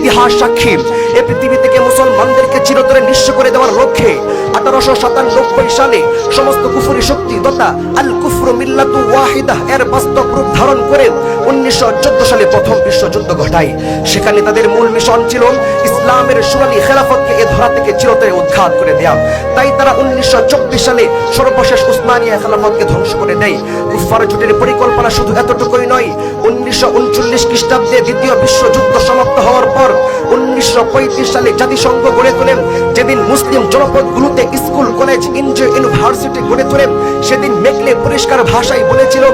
ইতিহাস সাক্ষী। এ পৃথিবী থেকে মুসলমানদেরকে চিরতরে নিঃস্ব করে দেওয়ার লক্ষ্যে আঠারোশো সাতানব্বই সালে সমস্ত কুফুরি শক্তি তথা আল কুফরু মিল্লাতু ওয়াহিদা এর বাস্তব রূপ ধারণ করে উনিশশো চোদ্দ সালে প্রথম বিশ্বযুদ্ধ ঘটায়। সেখানে তাদের মূল মিশন ছিল ইসলামের সোনালী খেলাফতকে এ ধরা থেকে চিরতরে উৎখাত করে দেয়া। তাই তারা উনিশশো চব্বিশ সালে সর্বশেষ উসমানিয়া খেলাফতকে ধ্বংস করে দেয়। কুফার জোটের পরিকল্পনা শুধু এতটুকুই নয় খ্রিস্টাব্দে দ্বিতীয় বিশ্বযুদ্ধ সমাপ্ত হওয়ার পর উনিশশো পঁয়ত্রিশ সালে জাতিসংঘ গড়ে তোলেন। যেদিন মুসলিম জনপদগুলোতে স্কুল, কলেজ ইউনিভার্সিটি গড়ে তোলেন, সেদিন মেকলে পরিষ্কার ভাষায় বলেছিল,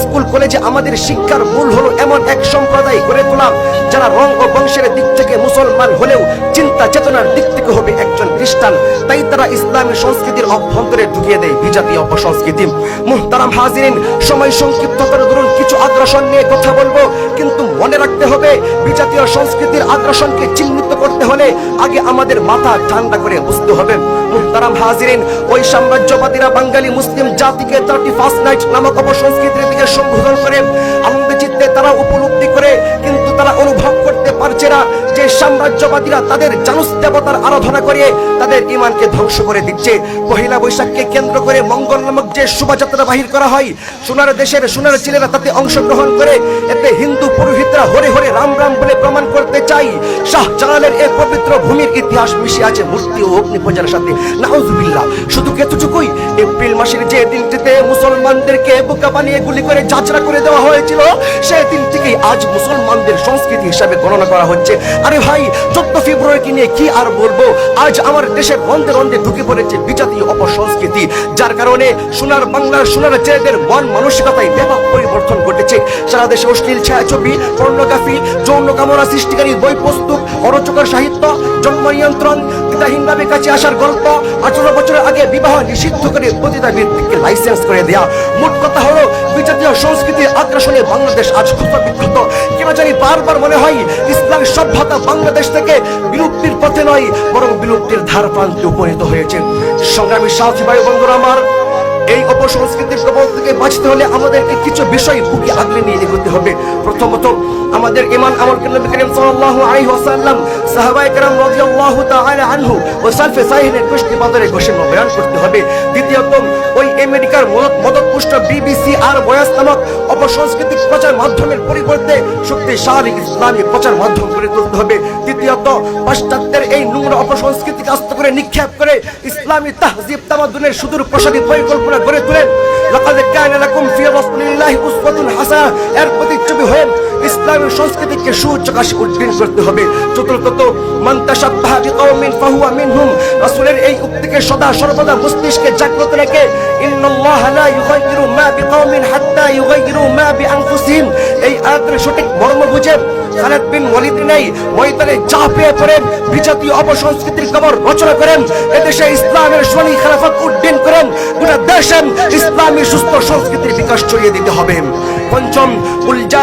স্কুল, কলেজে আমাদের শিক্ষার মূল হলো এমন এক সম্প্রদায় গড়ে তোলা, যারা রং ও বংশের দিক থেকে মুসলমান হলেও চিন্তা চেতনার দিক থেকে হবে একজন খ্রিস্টান, তাই তারা ইসলামী সংস্কৃতির অভ্যন্তরে ঢুকিয়ে দেয় বিজাতীয় অপসংস্কৃতি মুহতারাম হাজিরিন, সময় সংক্ষিপ্ততার দরুন কিছু আগ্রাসন নিয়ে কথা বলব, কিন্তু মনে রাখতে হবে, বিজাতীয় সংস্কৃতির আগ্রাসনকে চিহ্নিত করতে হলে আগে আমাদের মাথা ঠান্ডা করে বুঝতে হবে। মুহতারাম হাজিরিন, ওই সাম্রাজ্যবাদীরা বাঙালি, মুসলিম জাতিকে থার্টি ফার্স্ট নাইট নামক অপসংস্কৃতির দিকে সম্বোধন করে। আনন্দ চিত্তে তারা উপলব্ধি করে, কিন্তু তারা অনুভব করতে পারছে না যে সাম্রাজ্যবাদীরা তাদের জানুস দেবতার আরাধনা করে তাদের ইমানকে ধ্বংস করে দিচ্ছে। পহিলা বৈশাখকে কেন্দ্র করে মঙ্গল নামক যে শোভাযাত্রা বাহির করা হয়, সোনার দেশের সোনার ছেলেরা তাতে অংশগ্রহণ করে এতে হিন্দু পুরোহিতরা হরে হরে রাম রাম বলে প্রমাণ করতে চাই। শাহজালালের এই পবিত্র ভূমির ইতিহাস মিশে আছে মূর্তি ও অগ্নি পূজার সাথে। নাউজুবিল্লাহ, শুধু কেতুটুকুই, এপ্রিল মাসের যে দিনটিতে মুসলমানদেরকে বোকা বানিয়ে গুলি করে চাচড়া করে দেওয়া হয়েছিল সেই দিন থেকেই আজ মুসলমানদের সংস্কৃতি হিসাবে গণনা করা হচ্ছে। আরে ভাই, চোদ্দ ফেব্রুয়ারিকে নিয়ে কি আর বলব? আজ আমার দেশের রন্ধে রন্ধে ঢুকে পড়েছে বিজাতীয় অপসংস্কৃতি। যার কারণে সোনার বাংলার সোনার ছেলেদের মন মানসিকতায় ব্যাপক পরিবর্তন ঘটেছে। সারা দেশে অশ্লীল ছায়াছবি, পর্নোগ্রাফি, যৌন কামনা সৃষ্টিকারী বই প্রস্তুত অরচকর সাহিত্য জন্ম নিয়ন্ত্রণ পিতাহীনভাবে কাছে আসার গল্প আঠারো বছরের আগে বিবাহ নিষিদ্ধ করে পতিতা ব্যক্তিকে লাইসেন্স করে দেয়া। মোট কথা হলো বিজাতীয় সংস্কৃতির আগ্রাসনে বাংলাদেশ আজ ক্ষত বিক্ষত কেন জানি বারবার মনে হয় ইসলাম সভ্যতা বাংলাদেশ থেকে বিলুপ্তির পথে নয়, বরং বিলুপ্তির ধার প্রান্তে উপনীত হয়েছে। সংগ্রামী সাথী ভাই বন্ধুরা আমার এই অপসংস্কৃতির প্রবল থেকে বাঁচতে হলে আমাদেরকে কিছু বিষয় বুকে আগলে নিয়ে এগোতে হবে। প্রথমত, আমাদের ইমান আমল নবী করিম সাল্লাল্লাহু তাআলা আনহু ও সালফে বাজারে বয়ান করতে হবে। দ্বিতীয়ত, ওই আমেরিকার মদত মদতপুষ্ট বিবিসি আর বয়াস নামক অপসংস্কৃতিক প্রচার মাধ্যমের পরিবর্তে শক্তিশালী ইসলামী প্রচার মাধ্যম গড়ে তুলতে হবে। তৃতীয়ত, পাশ্চাত্যের অপসংস্কৃতিকে আস্ত করে, নিক্ষেপ করে ইসলামী তাহজিব তামাদ্দুনের সুদূর প্রসারী পরিকল্পনা গড়ে তুলেন। লাকাদ কানা লাকুম ফি রাসূলিল্লাহি উসওয়াতুন হাসানাহ এর প্রতিচ্ছবি হয়ে ইসলামী সংস্কৃতিকে সুচকাশে উদ্দিন করতে হবে। চতুর্থত ফাহুয়া মিনহুম। রাসূলের এই উক্তিকে সদা সর্বদা মস্তিষ্কে জাগ্রত রেখে লা মা হাত্তা মা এই আয়াতের সঠিক মর্ম বুঝে খালেদ বিন ওয়ালিদ নেই। ময়দানে চাপিয়ে পড়েন বিজাতীয় অপসংস্কৃতির কবর রচনা করেন। এদেশে ইসলামের শনি খেলাফত উড্ডীন করেন। গোটা দেশে ইসলামী সুস্থ সংস্কৃতির বিকাশ ছড়িয়ে দিতে হবে। পঞ্চম উলজা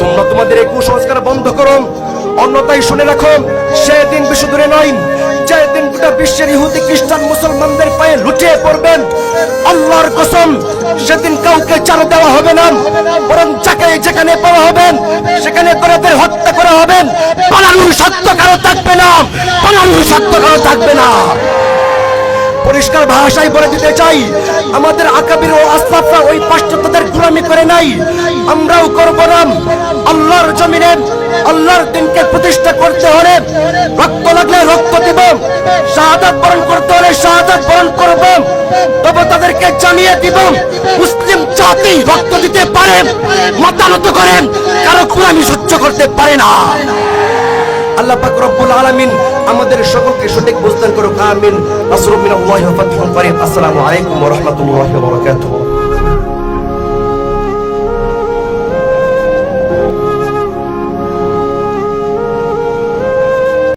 তোমরা তোমাদের এই কুসংস্কার বন্ধ করো। অন্যতাই শুনে রাখো, সেদিন বেশি দূরে নয়, যেদিন গোটা বিশ্বের ইহুদি খ্রিস্টান মুসলমানদের পায়ে লুটিয়ে পড়বেন, আল্লাহর কসম, সেদিন কাউকে চার দেওয়া হবে না, বরং যাকে যেখানে পাওয়া হবেন সেখানে তাদের হত্যা করা হবেন পালানোর সত্য কারও থাকবে না, পালানোর সত্য কারও থাকবে না। পরিষ্কার ভাষায় বলে দিতে চাই, আমাদের আকাবির ও আসলাফরা ওই পাশ্চাত্যদের গোলামি করে নাই, আমরাও করব না। আল্লাহর জমিনে আল্লাহর দিনকে প্রতিষ্ঠা করতে হলে রক্ত লাগলে রক্ত দেব, শাহাদাত বরণ করতে হলে শাহাদাত বরণ করব। তবে তাদেরকে জানিয়ে দিব, মুসলিম জাতি রক্ত দিতে পারে মতানত করেন, কারও গোলামি সহ্য করতে পারে না। আল্লাহ পাক রব্বুল আলামিন আমাদের সকলকে সঠিক বুঝদান করুক, আমিন। নাসরুম মিনাল্লাহি ওয়া ফাতহুন করিম। আসসালামু আলাইকুম ওয়া রাহমাতুল্লাহি ওয়া বারাকাতুহু।